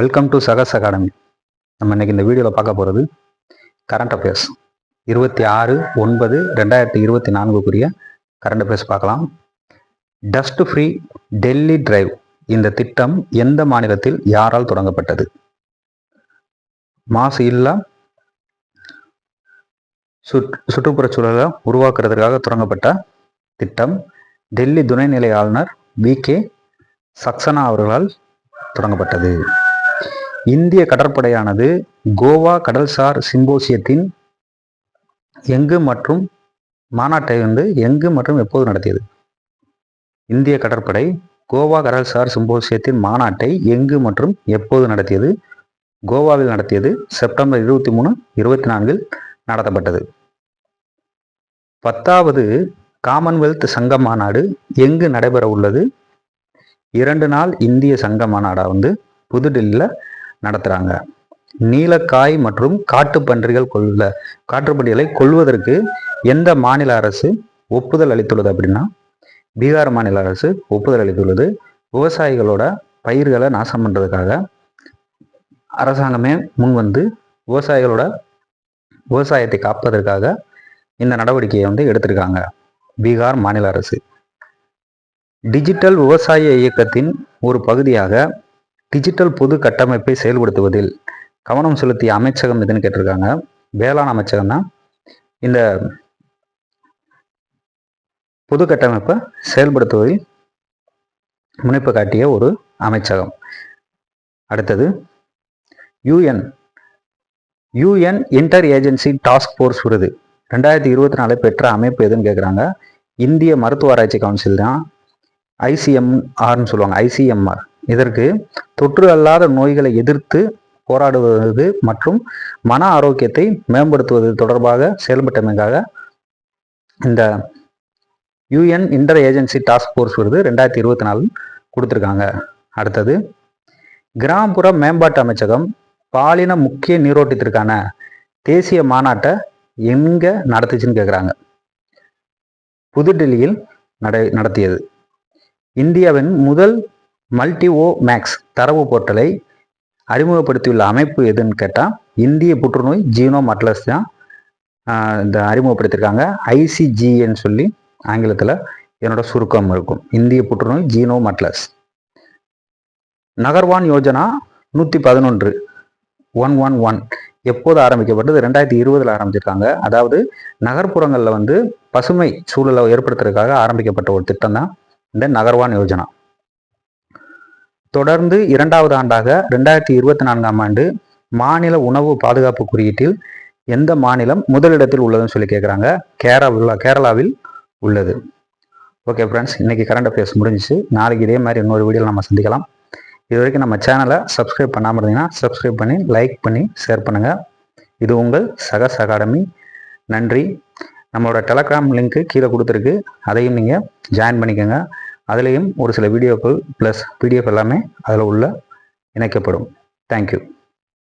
Welcome to சகஸ் academy நம்ம இன்னைக்கு இந்த வீடியோவில் பார்க்க போகிறது கரண்ட் அஃபேர்ஸ் இருபத்தி ஆறு ஒன்பது ரெண்டாயிரத்தி இருபத்தி நான்குக்குரிய கரண்ட் அஃபேர்ஸ் பார்க்கலாம். டஸ்ட் ஃப்ரீ டெல்லி டிரைவ் இந்த திட்டம் எந்த மாநிலத்தில் யாரால் தொடங்கப்பட்டது? மாசு இல்லா சுற் சுற்றுப்புறச் சூழலை உருவாக்குறதுக்காக தொடங்கப்பட்ட திட்டம். டெல்லி துணைநிலை ஆளுநர் வி கே சக்சனா அவர்களால் தொடங்கப்பட்டது. இந்திய கடற்படையானது கோவா கடல்சார் சிம்போசியத்தின் எங்கு மற்றும் மாநாட்டை வந்து எங்கு மற்றும் எப்போது நடத்தியது? இந்திய கடற்படை கோவா கடல்சார் சிம்போசியத்தின் மாநாட்டை எங்கு மற்றும் எப்போது நடத்தியது? கோவாவில் நடத்தியது செப்டம்பர் இருபத்தி மூணு இருபத்தி நான்கில் நடத்தப்பட்டது. பத்தாவது காமன்வெல்த் சங்க மாநாடு எங்கு நடைபெற உள்ளது இரண்டு நாள் இந்திய சங்க மாநாடா வந்து புதுடெல்லியில் நடத்துகிறாங்க நீலக்காய் மற்றும் காட்டுப்பன்றிகள் கொள்ள காட்டுப்பன்றிகளை கொள்வதற்கு எந்த மாநில அரசு ஒப்புதல் அளித்துள்ளது அப்படின்னா பீகார் மாநில அரசு ஒப்புதல் அளித்துள்ளது. விவசாயிகளோட பயிர்களை நாசம் பண்ணுறதுக்காக அரசாங்கமே முன் வந்து விவசாயிகளோட விவசாயத்தை காப்பதற்காக இந்த நடவடிக்கையை வந்து எடுத்திருக்காங்க. பீகார் மாநில அரசு. டிஜிட்டல் விவசாய இயக்கத்தின் ஒரு பகுதியாக டிஜிட்டல் பொது கட்டமைப்பை செயல்படுத்துவதில் கவனம் செலுத்திய அமைச்சகம் எதுன்னு கேட்டிருக்காங்க. வேளாண் அமைச்சகம் தான் இந்த பொது கட்டமைப்பை செயல்படுத்துவதில் முனைப்பு காட்டிய ஒரு அமைச்சகம். அடுத்தது UN UN inter agency task force விருது. ரெண்டாயிரத்தி இருபத்தி நாலு பெற்ற அமைப்பு எதுன்னு கேட்குறாங்க இந்திய மருத்துவ ஆராய்ச்சி கவுன்சில் தான் ஐசிஎம்ஆர்னு சொல்லுவாங்க. ஐசிஎம்ஆர் இதற்கு தொற்று அல்லாத நோய்களை எதிர்த்து போராடுவது மற்றும் மன ஆரோக்கியத்தை மேம்படுத்துவது தொடர்பாக செயல்பட்டமைக்காக இந்த UN inter agency task force விருது ரெண்டாயிரத்தி இருபத்தி நாலு கொடுத்துருக்காங்க. அடுத்தது கிராமப்புற மேம்பாட்டு அமைச்சகம் பாலின முக்கிய நீரோட்டத்திற்கான தேசிய மாநாட்டை எங்கே நடத்துச்சுன்னு கேட்குறாங்க புதுடெல்லியில் நடை நடத்தியது. இந்தியாவின் முதல் மல்டிஓ மேக்ஸ் தரவு போர்ட்டலை அறிமுகப்படுத்தியுள்ள அமைப்பு எதுன்னு கேட்டால் இந்திய புற்றுநோய் ஜீனோம் அட்லஸ் தான் இந்த அறிமுகப்படுத்தியிருக்காங்க. ஐசிஜின்னு சொல்லி ஆங்கிலத்தில் என்னோட சுருக்கம் இருக்கும். இந்திய புற்றுநோய் ஜீனோம் அட்லஸ். நகர்வான் யோஜனா நூற்றி பதினொன்று ஒன் ஒன் ஒன் எப்போது ஆரம்பிக்கப்பட்டது? ரெண்டாயிரத்தி இருபதில் ஆரம்பிச்சிருக்காங்க. அதாவது நகர்ப்புறங்களில் வந்து பசுமை சூழலை ஏற்படுத்துறதுக்காக ஆரம்பிக்கப்பட்ட ஒரு திட்டம் தான் இந்த நகர்வான் யோஜனா. தொடர்ந்து இரண்டாவது ஆண்டாக ரெண்டாயிரத்தி இருபத்தி நான்காம் ஆண்டு மாநில உணவு பாதுகாப்பு குறியீட்டில் எந்த மாநிலம் முதலிடத்தில் உள்ளதுன்னு சொல்லி கேட்குறாங்க கேரளா கேரளாவில் உள்ளது. ஓகே ஃப்ரெண்ட்ஸ் இன்றைக்கி கரண்ட் அஃபேர்ஸ் முடிஞ்சிச்சு. நாளைக்கு இதே மாதிரி இன்னொரு வீடியோவில் நம்ம சந்திக்கலாம். இது வரைக்கும் நம்ம சேனலை சப்ஸ்கிரைப் பண்ணாமல் இருந்தீங்கன்னா சப்ஸ்கிரைப் பண்ணி லைக் பண்ணி ஷேர் பண்ணுங்கள் இது உங்கள் சகஸ் அகாடமி. நன்றி. நம்மளோட டெலகிராம் லிங்க்கு கீழே கொடுத்துருக்கு. அதையும் நீங்கள் ஜாயின் பண்ணிக்கோங்க. அதுலேயும் ஒரு சில வீடியோக்கள் ப்ளஸ் பிடிஎஃப் எல்லாமே அதில் உள்ள இணைக்கப்படும். தேங்க்யூ